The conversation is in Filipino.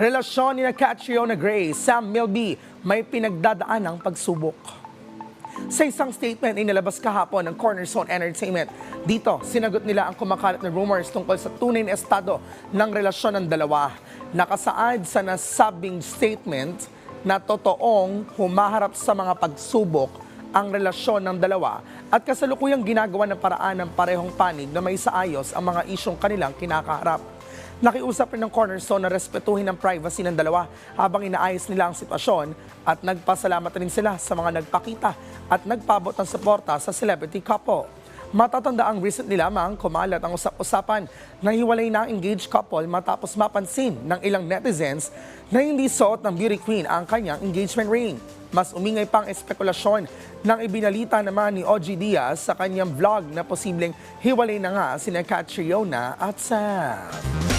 Relasyon ni na Catriona Gray, Sam Milby, may pinagdadaan ng pagsubok. Sa isang statement inilabas kahapon ng Cornerstone Entertainment, dito sinagot nila ang kumakalat na rumors tungkol sa tunay na estado ng relasyon ng dalawa. Nakasaad sa nasabing statement na totoong humaharap sa mga pagsubok ang relasyon ng dalawa at kasalukuyang ginagawa ng paraan ng parehong panig na may saayos ang mga isyong kanilang kinakaharap. Nakiusap rin ng Cornerstone na respetuhin ang privacy ng dalawa habang inaayos nila ang sitwasyon at nagpasalamat rin sila sa mga nagpakita at nagpabot ng suporta sa celebrity couple. Matatanda ang recently lamang kumalat ang usap-usapan na hiwalay na ang engaged couple matapos mapansin ng ilang netizens na hindi suot ng beauty queen ang kanyang engagement ring. Mas umingay pang espekulasyon nang ibinalita naman ni OG Diaz sa kanyang vlog na posibleng hiwalay na nga sina Catriona at Sam.